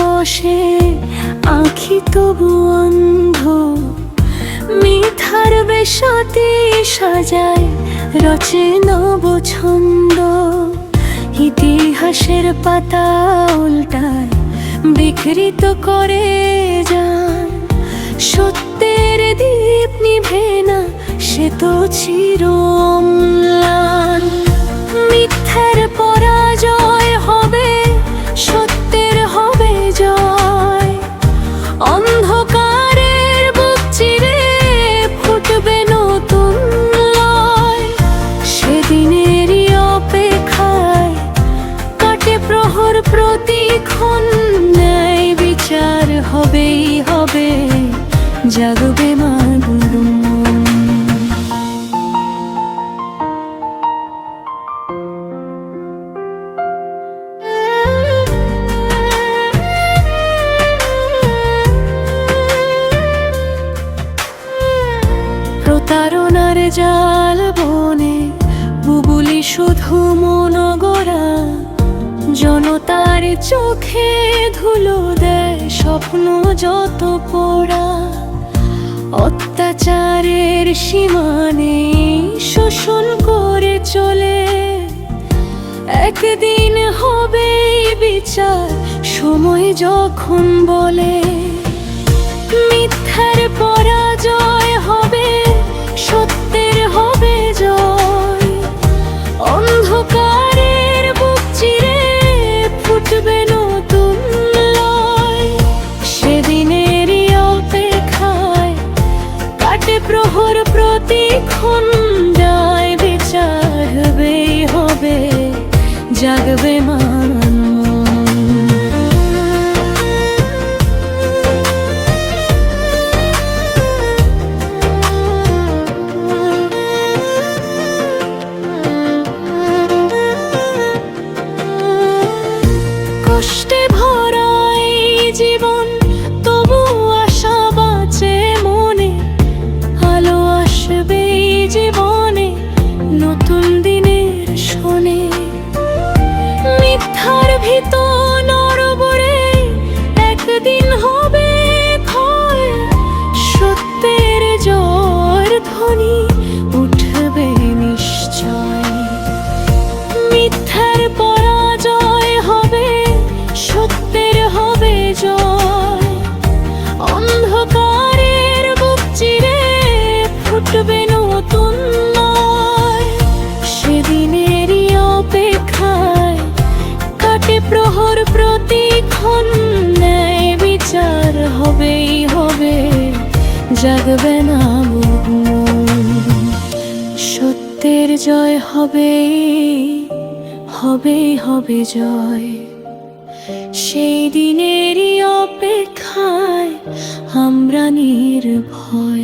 বসে, আখি তবু অন্ধ। মিঠার বেশাতি সাজায় রচে নব ছন্দ ইতিহাসের পাতা উল্টায়, বিকৃত করে যান সত্যের দীপ নিভে না, সে তো চির হবেই হবে জাগবে মানুষ প্রতারণার জাল বনে বুবুলি শুধু মনগড়া জনতার চোখে ধুলো দেয় স্বপ্ন যত পোড়া। অত্যাচারের সীমানে শোষণ করে চলে। একদিন হবে বিচার, সময় যখন বলে। মিথ্যার জাগবে মান কষ্টে ভরা জীবন তবু আশা মনে। আলো আসবে জীবনে নতুন ফুটবে নতুন সেদিনেরই অপেক্ষায় কাটে প্রহর প্রতিক্ষণ, ন্যায় বিচার হবেই হবে, জাগবে না। সত্যের জয় হবে হবেই হবে জয়। সেই দিনেরই অপেক্ষায় আমরা নির্ভয়।